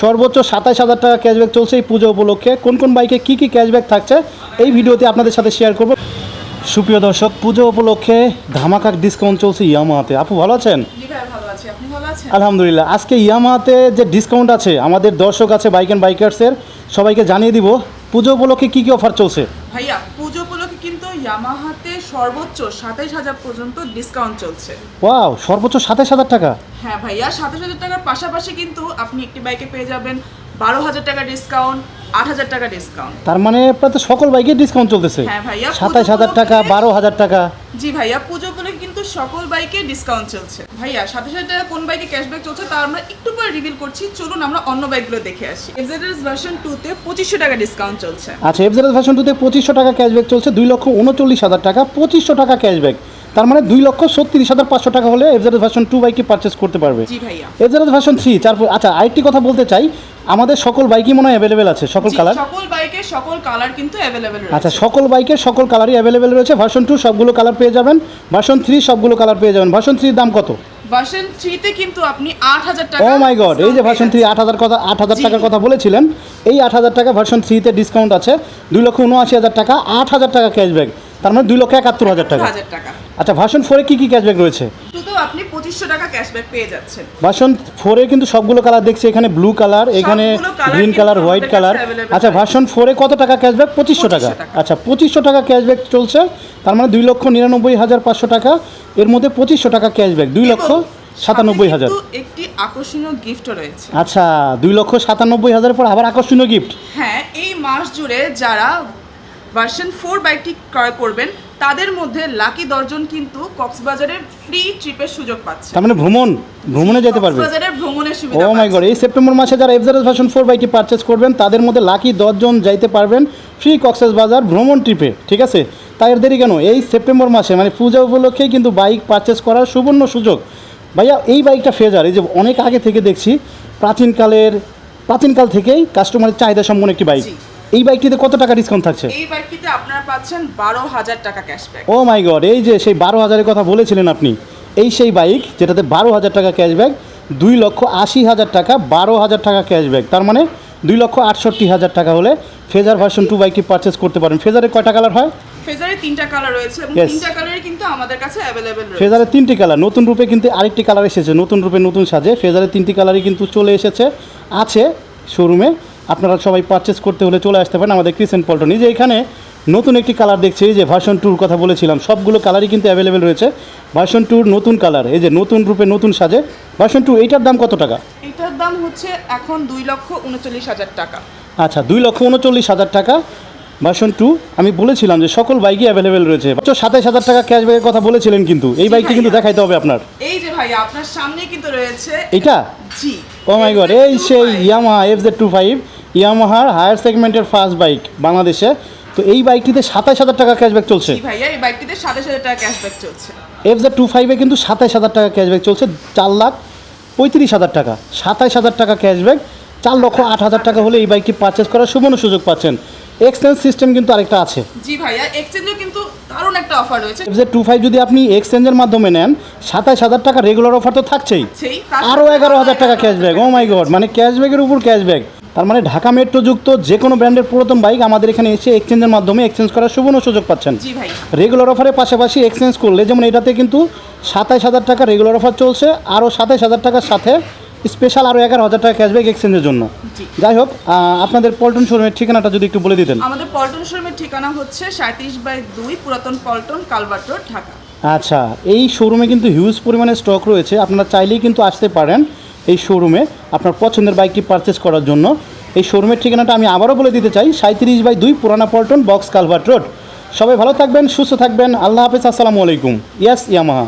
সর্বোচ্চ সাতাশ হাজার টাকা ক্যাশব্যাক চলছে এই পুজো উপলক্ষে। কোন কোন বাইকে কী কী ক্যাশব্যাক থাকছে এই ভিডিওতে আপনাদের সাথে শেয়ার করব। সুপ্রিয় দর্শক পুজো উপলক্ষে ধামাকার ডিসকাউন্ট চলছে ইয়ামাহাতে আপু ভালো আছেন? আলহামদুলিল্লাহ। আজকে ইয়ামাহাতে যে ডিসকাউন্ট আছে আমাদের দর্শক আছে বাইক অ্যান্ড বাইকার্সের সবাইকে জানিয়ে দিব পুজো উপলক্ষে কী কী অফার চলছে? ভাইয়া পুজো উপলক্ষে কিন্তু ইয়ামাহাতে সর্বোচ্চ সাতাইশ হাজার পর্যন্ত ডিসকাউন্ট চলছে। ওয়াও সর্বোচ্চ সাতাশ হাজার টাকা? হ্যাঁ ভাইয়া সাতাশ হাজার টাকার পাশাপাশি কিন্তু আপনি একটি বাইকে পেয়ে যাবেন বারো হাজার টাকা ডিসকাউন্ট আট হাজার টাকা ডিসকাউন্ট তার মানে আপনার সকল বাইকে ডিসকাউন্ট চলতেছে। হ্যাঁ ভাইয়া, সাতাশ হাজার টাকা বারো হাজার টাকা। জি ভাইয়া পুজো উপলক্ষে কিন্তু সকল বাইকে ডিসকাউন্ট চলছে। ভাইয়া সাতাশ হাজার টাকা কোন বাইকে ক্যাশব্যাক চলছে তা আমরা একটু পরে রিভিল করছি। চলুন আমরা অন্য বাইকগুলো দেখে আসি। এফজেডএস ভার্সন টুতে পঁচিশশো টাকা ডিসকাউন্ট চলছে। আচ্ছা এফজেড ভার্সন টুতে পঁচিশশো টাকা ক্যাশব্যাক চলছে দুই লক্ষ উনচল্লিশ হাজার টাকা পঁচিশশো টাকা ক্যাশব্যাক তার মানে দুই লক্ষ ছত্রিশ হাজার পাঁচশো টাকা হলে এফজেড ভার্সন টু বাইকই পারচেস করতে পারবে। ভাইয়া। ভার্সন থ্রি চার আচ্ছা আরেকটি কথা বলতে চাই। আমাদের সকল বাইকই মনে হয় অ্যাভেলেবেল আছে সকল কালার সকল বাইকে সকল কালার কিন্তু অ্যাভেলেবেল আচ্ছা সকল বাইকের সকল কালারই অ্যাভেলেবেল রয়েছে। ভার্সন টু সবগুলো কালার পেয়ে যাবেন। ভার্সন থ্রি সবগুলো কালার পেয়ে যাবেন। ভার্সন থ্রির দাম কত? ভার্সন থ্রিতে কিন্তু আপনি আট হাজার টাকা ও মাই গড এই যে ভার্সন থ্রি আট হাজার কথা আট হাজার টাকার কথা বলেছিলেন। এই আট হাজার টাকা ভার্সন থ্রিতে ডিসকাউন্ট আছে। দুই লক্ষ উনআশি হাজার টাকা আট হাজার টাকা ক্যাশব্যাক তার মানে দুই লক্ষ একাত্তর হাজার টাকা। হাজার টাকা। আচ্ছা ভার্সন ফোরে কী কী ক্যাশব্যাক রয়েছে? শুধু আপনি পঁচিশশো টাকা ক্যাশব্যাক পেয়ে যাচ্ছেন। ভার্সন ফোরে কিন্তু সবগুলো কালার দেখছি এখানে ব্লু কালার এখানে গ্রিন কালার হোয়াইট কালার আচ্ছা। ভার্সন ফোরে কত টাকা ক্যাশব্যাক পঁচিশশো টাকা। আচ্ছা পঁচিশশো টাকা ক্যাশব্যাক চলছে তার মানে দুই লক্ষ নিরানব্বই হাজার পাঁচশো টাকা। এর মধ্যে পঁচিশশো টাকা ক্যাশব্যাক দুই লক্ষ সাতানব্বই হাজার। একটি আকর্ষণীয় গিফটও রয়েছে। আচ্ছা দুই লক্ষ সাতানব্বই হাজারের পর আবার আকর্ষণীয় গিফট হ্যাঁ এই মাস জুড়ে যারা ভার্সন ফোর বাইকটি ক্রয় করবেন তাদের মধ্যে লাকি দর্জন কিন্তু কক্সবাজারের ফ্রি ট্রিপের সুযোগ পাচ্ছে। তার মানে ভ্রমণ ভ্রমণে যেতে পারবে। কক্সবাজারের ভ্রমণের সুবিধা ও মাই গড এই সেপ্টেম্বর মাসে যারা এফজারেস ভার্সন ফোর বাইকটি পারচেস করবেন তাদের মধ্যে লাকি দশজন যাইতে পারবেন ফ্রি কক্সেস বাজার ভ্রমণ ট্রিপে ঠিক আছে? তাই আর দেরি কেন? এই সেপ্টেম্বর মাসে মানে পূজা উপলক্ষেই কিন্তু বাইক পারচেস করার সুবর্ণ সুযোগ। ভাইয়া এই বাইকটা ফেজার এই যে অনেক আগে থেকে দেখছি প্রাচীনকালের প্রাচীনকাল থেকেই কাস্টমারের চাহিদা সম্পন্ন একটি বাইক। এই বাইকটিতে কত টাকা ডিসকাউন্ট থাকছে? এই বাইকটিতে আপনারা পাচ্ছেন বারো হাজার টাকা ক্যাশব্যাক ও মাই গড এই যে সেই বারো হাজারের কথা বলেছিলেন আপনি এই সেই বাইক যেটাতে বারো হাজার টাকা ক্যাশব্যাক দুই লক্ষ আশি হাজার টাকা বারো হাজার টাকা ক্যাশব্যাক তার মানে দুই লক্ষ আটষট্টি হাজার টাকা হলে ফেজার ভার্সন টু বাইকটি পারচেস করতে পারেন। ফেজারে কয়টা কালার হয়? ফেজারে তিনটা কালার রয়েছে এবং তিনটা কালারই কিন্তু আমাদের কাছে অ্যাভেলেবেল রয়েছে। ফেজারে তিনটি কালার নতুন রূপে কিন্তু আরেকটি কালার এসেছে নতুন রূপে নতুন সাজে। ফেজারে তিনটি কালারই কিন্তু চলে এসেছে আছে শোরুমে আপনারা সবাই পারচেস করতে হলে চলে আসতে পারেন আমাদের ক্রিসেন্ট পল্টন যে এখানে নতুন একটি কালার দেখছি এই যে ভার্সন টুর কথা বলেছিলাম সবগুলো কালারই কিন্তু অ্যাভেলেবেল রয়েছে। ভার্সন টুর নতুন কালার এই যে নতুন রূপে নতুন সাজে। ভার্সন টু এইটার দাম কত টাকা? এটার দাম হচ্ছে এখন দুই লক্ষ উনচল্লিশ হাজার টাকা। আচ্ছা দুই লক্ষ উনচল্লিশ হাজার টাকা ভার্সন টু আমি বলেছিলাম যে সকল বাইকই অ্যাভেলেবেল রয়েছে। সাতাশ হাজার টাকা ক্যাশব্যাকের কথা বলেছিলেন কিন্তু। এই বাইকটি কিন্তু দেখাইতে হবে আপনার। এই যে ভাইয়া আপনার সামনে কিন্তু রয়েছে এইটা? জি। ও মাই গড এই সেই Yamaha F Z two five ইয়ামাহার higher সেগমেন্টের ফার্স্ট বাইক বাংলাদেশে। তো এই বাইকটিতে সাতাশ হাজার টাকা ক্যাশব্যাক চলছে। জি ভাইয়া এই বাইকটিতে সাতাশ হাজার টাকা ক্যাশব্যাক চলছে। এফ জেড টু ফাইভে কিন্তু সাতাশ হাজার টাকা ক্যাশব্যাক চলছে চার লাখ পঁয়ত্রিশ হাজার টাকা। সাতাশ হাজার টাকা ক্যাশব্যাক চার লক্ষ আট হাজার টাকা হলে এই বাইকটি পারচেস করার সুবর্ণ সুযোগ পাচ্ছেন। এক্সচেঞ্জ সিস্টেম কিন্তু আরেকটা আছে। জি ভাইয়া এক্সচেঞ্জও কিন্তু দারুণ একটা অফার রয়েছে। এফ জেড টু ফাইভ যদি আপনি এক্সচেঞ্জের মাধ্যমে নেন সাতাশ হাজার টাকা রেগুলার অফার তো থাকছেই। আরও এগারো হাজার টাকা ক্যাশব্যাক ও মাই গড মানে ক্যাশব্যাকের উপর ক্যাশব্যাক তার মানে ঢাকা মেট্রো যুক্ত যে কোনো ব্র্যান্ডের পুরাতন বাইক আমাদের এখানে এসে এক্সচেঞ্জের মাধ্যমে এক্সচেঞ্জ করার সুবর্ণ সুযোগ পাচ্ছেন। রেগুলার অফারের পাশাপাশি এক্সচেঞ্জ করলে যেমন এটাতে কিন্তু সাতাশ হাজার টাকা রেগুলার অফার চলছে আরও সাতাশ হাজার টাকার সাথে স্পেশাল আরও এগারো হাজার টাকা ক্যাশব্যাক এক্সচেঞ্জের জন্য। যাই হোক আপনাদের পল্টন শোরুমের ঠিকানাটা যদি একটু বলে দিতেন। আমাদের পল্টন শোরুমের ঠিকানা হচ্ছে সাঁত্রিশ বাই দুই পুরাতন পল্টন রোড ঢাকা। আচ্ছা এই শোরুমে কিন্তু হিউজ পরিমাণে স্টক রয়েছে আপনারা চাইলেই কিন্তু আসতে পারেন। এই শোরুমে আপনার পছন্দের বাইকটি পারচেস করার জন্য। এই শোরুমের ঠিকানাটা আমি আবারও বলে দিতে চাই সাঁত্রিশ বাই দুই পুরানা পল্টন, বক্স কালভার্ট রোড। সবাই ভালো থাকবেন, সুস্থ থাকবেন, আল্লাহ হাফেজ, আসসালামু আলাইকুম। ইয়াস ইয়ামাহা।